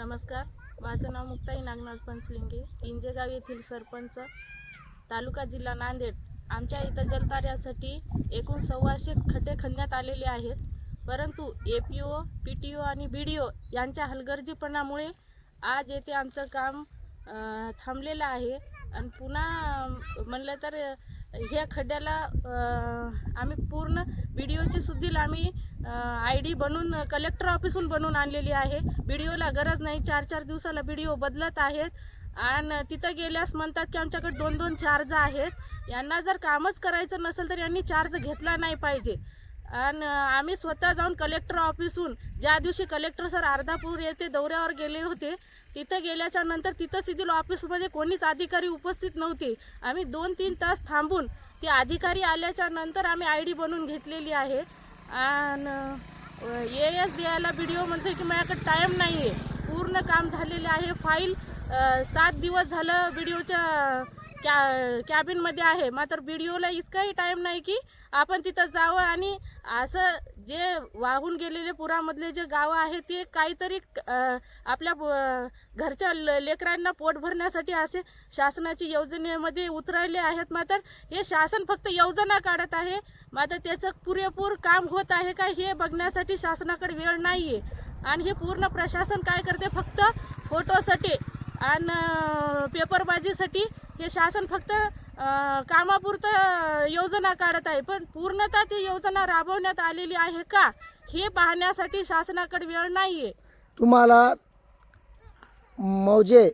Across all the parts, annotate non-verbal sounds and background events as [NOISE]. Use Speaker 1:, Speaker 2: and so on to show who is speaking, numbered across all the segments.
Speaker 1: नमस्कार. माझं नाव मुक्ताई नागनाथ पंचलिंगे इंजेगाव येथील सरपंच तालुका जिल्हा नांदेड. आमच्या इथं जलताऱ्यासाठी एकूण सव्वाशे खड्डे खणण्यात आलेले आहेत. परंतु A P O P T O आणि बी डी ओ यांच्या हलगर्जीपणामुळे आज येथे आमचं काम थांबलेलं आहे. आणि पुन्हा म्हणलं तर ह्या खड्ड्याला आम्ही पूर्ण बी डी ओची सुद्धा आम्ही आय डी बनवून कलेक्टर ऑफिसून बनवून आणलेली आहे. बी डी ओला गरज नाही चार चार दिवसाला बी डी ओ बदलत आहेत. आणि तिथं गेल्यास म्हणतात की आमच्याकडे दोन दोन चार्ज आहेत. यांना जर कामच करायचं नसेल तर यांनी चार्ज घेतला नाही पाहिजे. आणि आम्ही स्वतः जाऊन कलेक्टर ऑफिसहून ज्या दिवशी कलेक्टर सर अर्धापूर येथे दौऱ्यावर गेले होते तिथं गेल्याच्यानंतर तिथं सिव्हिल ऑफिसमध्ये कोणीच अधिकारी उपस्थित नव्हते. आम्ही दोन तीन तास थांबून ते अधिकारी आल्याच्यानंतर आम्ही आय डी बनवून घेतलेली आहे. आणि ए एस द्यायला बी डी ओ म्हणते की माझ्याकडे टाईम नाही आहे पूर्ण काम झालेले आहे. फाईल सात दिवस झालं बी डी ओच्या कॅ कॅबिनमध्ये आहे. मात्र बी डी ओला इतकाही टाईम नाही की आपण तिथं जावं आणि असं जे वाहून गेलेले पुरामधले जे गावं आहेत ते काहीतरी आपल्या घरच्या ल- लेकरांना पोट भरण्यासाठी असे शासनाची योजनेमध्ये उतरले आहेत. मात्र हे शासन फक्त योजना काढत आहे. मात्र त्याचं पुरेपूर काम होत आहे का हे बघण्यासाठी शासनाकडे वेळ नाही आहे आणि हे पूर्ण प्रशासन काय करते? फक्त फोटोसाठी आणि पेपरबाजीसाठी हे शासन फक्त कामापुरतं योजना काढत आहे पण पूर्णतः ती योजना राबवण्यात आलेली आहे का? हे पाहण्यासाठी शासनाकडे वेळ नाही आहे
Speaker 2: तुम्हाला मौजे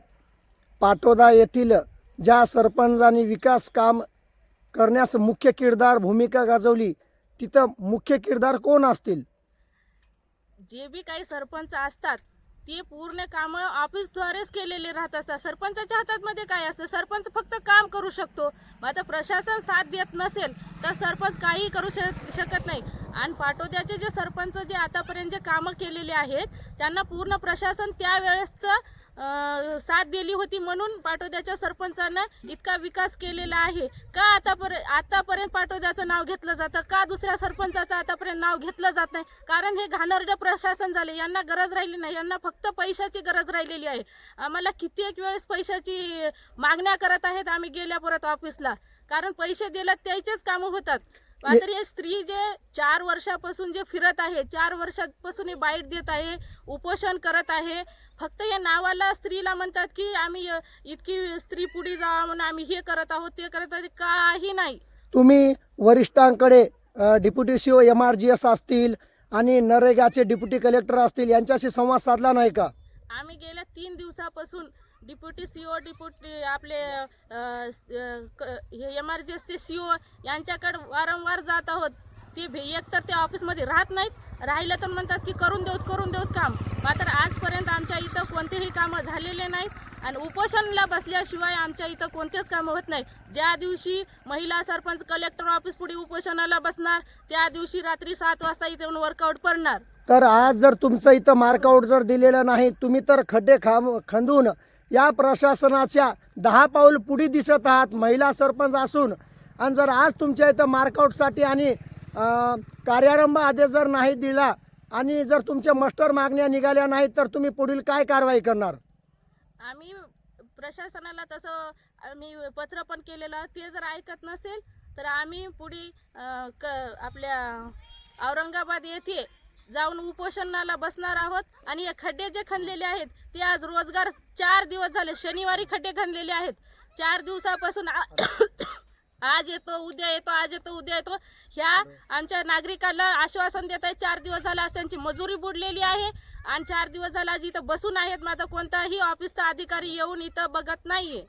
Speaker 2: पाटोदा येथील ज्या सरपंचांनी विकास काम करण्यास मुख्य किरदार भूमिका गाजवली तिथं मुख्य किरदार कोण असतील?
Speaker 1: जे बी काही सरपंच असतात ते पूर्ण कामं ऑफिसद्वारेच केलेले राहत असतात. सरपंचाच्या हातातमध्ये काय असतं? सरपंच फक्त काम करू शकतो. मग आता प्रशासन साथ देत नसेल तर सरपंच काहीही करू शक शकत नाही. आणि पाटोद्याचे जे सरपंच जे आतापर्यंत जे कामं केलेले आहेत त्यांना पूर्ण प्रशासन त्यावेळेसचं साथ दिली होती म्हणून पाटोद्याच्या सरपंचानं इतका विकास केलेला आहे. का आतापर्यंत आतापर्यंत पाटोद्याचं नाव घेतलं जातं? का दुसऱ्या सरपंचाचं आतापर्यंत नाव घेतलं जात नाही? कारण हे घाणरड प्रशासन झाले. यांना गरज राहिली नाही. यांना फक्त पैशाची गरज राहिलेली आहे. आम्हाला कित्येक वेळेस पैशाची मागण्या करत आहेत आम्ही गेल्या परत ऑफिसला. कारण पैसे दिलं त्याचेच कामं होतात. मात्र हे स्त्री जे चार वर्षापासून जे फिरत आहे चार वर्षापासून हे बाईट देत आहे उपोषण करत आहे फक्त हे नावाला स्त्रीला म्हणतात की आम्ही इतकी स्त्री पुढे जावा म्हणून आम्ही हे करत आहोत ते करत आहोत काही नाही.
Speaker 2: तुम्ही वरिष्ठांकडे deputy C O M R G S असतील आणि नरेगाचे डिप्युटी कलेक्टर असतील यांच्याशी संवाद साधला नाही का?
Speaker 1: आम्ही गेल्या तीन दिवसापासून डिप्युटी सी ओ डिप्युटी आपले हे एम आर जी एसचे सी ओ यांच्याकडे वारंवार जात आहोत. ते भे एक तर ते ऑफिसमध्ये राहत नाहीत. राहिलं तर म्हणतात की करून देऊत करून देऊत काम. मात्र आजपर्यंत आमच्या इथं कोणतेही कामं झालेले नाहीत. आणि उपोषणला बसल्याशिवाय आमच्या इथं कोणतेच कामं होत नाही ज्या दिवशी महिला सरपंच कलेक्टर ऑफिस पुढे उपोषणाला बसणार त्या दिवशी रात्री सात वाजता इथे वर्कआउट पडणार
Speaker 2: तर आज जर तुमचं इथं मार्कआउट जर दिलेलं नाही तुम्ही तर खड्डे खांब खंदून या प्रशासनाच्या दहा पाऊल पुढे दिसत आहात. महिला सरपंच असून आणि जर आज तुमच्या इथं मार्कआउटसाठी आणि कार्यारंभ आदेश जर नाही दिला आणि जर तुमच्या मस्टर मागण्या निघाल्या नाहीत तर तुम्ही पुढील काय कारवाई करणार?
Speaker 1: आम्ही प्रशासनाला तसं आम्ही पत्र पण केलेलं ते जर ऐकत नसेल तर आम्ही पुढे क आपल्या औरंगाबाद येथे जाऊन उपोषणाला बसणार आहोत. आणि हे खड्डे जे खणलेले आहेत ते आज रोजगार चार दिवस झाले शनिवारी खड्डे खणलेले आहेत. चार दिवसापासून आ- [COUGHS] आज येतो उद्या येतो आज येतो उद्या येतो. ह्या आमच्या नागरिकांना आश्वासन देत आहे चार दिवस झाला आज त्यांची मजुरी बुडलेली आहे. आणि चार दिवस झाला आज इथं बसून आहेत माझा कोणताही ऑफिसचा अधिकारी येऊन इथं बघत नाहीये.